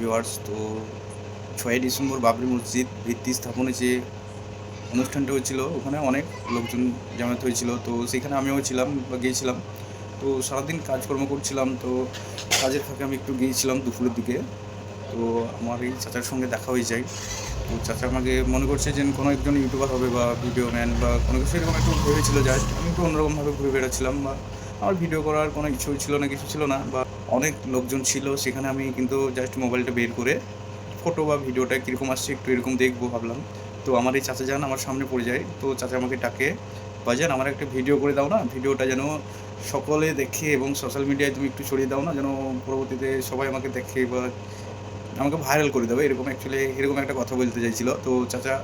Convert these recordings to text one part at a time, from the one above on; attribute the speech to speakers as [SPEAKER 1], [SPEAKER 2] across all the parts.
[SPEAKER 1] Viewers. তো ছয়ই December Babri মসজিদ ভিত্তি স্থাপনে যে অনুষ্ঠানটা হচ্ছিল ওখানে অনেক লোকজন জামাত হয়েছিল। তো সেখানে আমিও ছিলাম বা গিয়েছিলাম। তো সারাদিন কাজকর্ম করছিলাম। তো কাজের ফাঁকে আমি একটু গিয়েছিলাম দুপুরের দিকে। তো আমার এই চাচার সঙ্গে দেখা হয়ে যায়। তো চাচা আমাকে মনে করছে যে কোনো একজন ইউটিউবার হবে বা ভিডিও ম্যান বা কোনো কিছু। এরকম একটু ভেবেছিল জাস্ট। আমি একটু অন্যরকমভাবে ঘুরে বেড়াচ্ছিলাম বা আমার ভিডিও করার কোনো ইচ্ছু ছিল না, কিছু ছিল না, বা অনেক লোকজন ছিল, সেখানে আমি কিন্তু জাস্ট মোবাইলটা বের করে ফটো বা ভিডিওটা কীরকম আসছে একটু এরকম দেখব ভাবলাম। তো আমার এই চাচা যান আমার সামনে পড়ে যায়, তো চাচা আমাকে ডাকে বাজান আমার একটা ভিডিও করে দাও না ভিডিওটা যেন সকলে দেখে এবং সোশ্যাল মিডিয়ায় তুমি একটু ছড়িয়ে দাও না, যেন পরবর্তীতে সবাই আমাকে দেখে বা আমাকে ভাইরাল করে দেবে। এরকম অ্যাকচুয়ালি এরকম একটা কথা বলতে চাইছিল। তো চাচা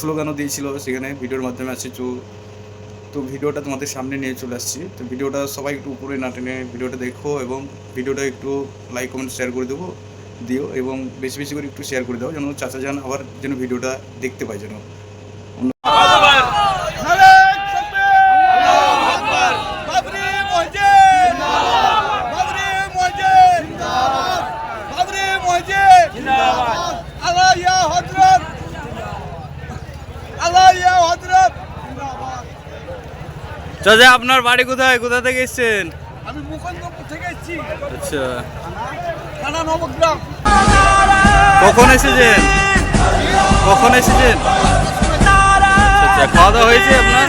[SPEAKER 1] স্লোগানও দিয়েছিল, সেখানে ভিডিওর মাধ্যমে আসছে, তো তো ভিডিওটা তোমাদের সামনে নিয়ে চলে আসছি। তো ভিডিওটা সবাই একটু উপরে না টেনে ভিডিওটা দেখো এবং ভিডিওটা একটু লাইক কমেন্ট শেয়ার করে দেবো, দিও এবং বেশি বেশি করে একটু শেয়ার করে দাও যেন চাচা যান আবার যেন ভিডিওটা দেখতে পাই যেন।
[SPEAKER 2] চাচা আপনার বাড়ি কোথায়? কোথা থেকে এসেছেন?
[SPEAKER 3] আমি মুকুন্দপুর থেকে এসেছি।
[SPEAKER 2] আচ্ছা।
[SPEAKER 3] থানা নবগ্রাম।
[SPEAKER 2] কখন এসেছেন? কখন এসেছেন? আচ্ছা, আচ্ছা খাওয়া দাওয়া হয়েছে আপনার?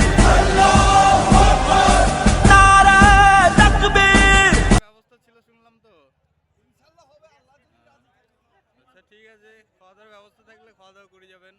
[SPEAKER 2] আচ্ছা, ঠিক আছে। খাওয়া দাওয়ার ব্যবস্থা থাকলে খাওয়া দাওয়া করে যাবেন।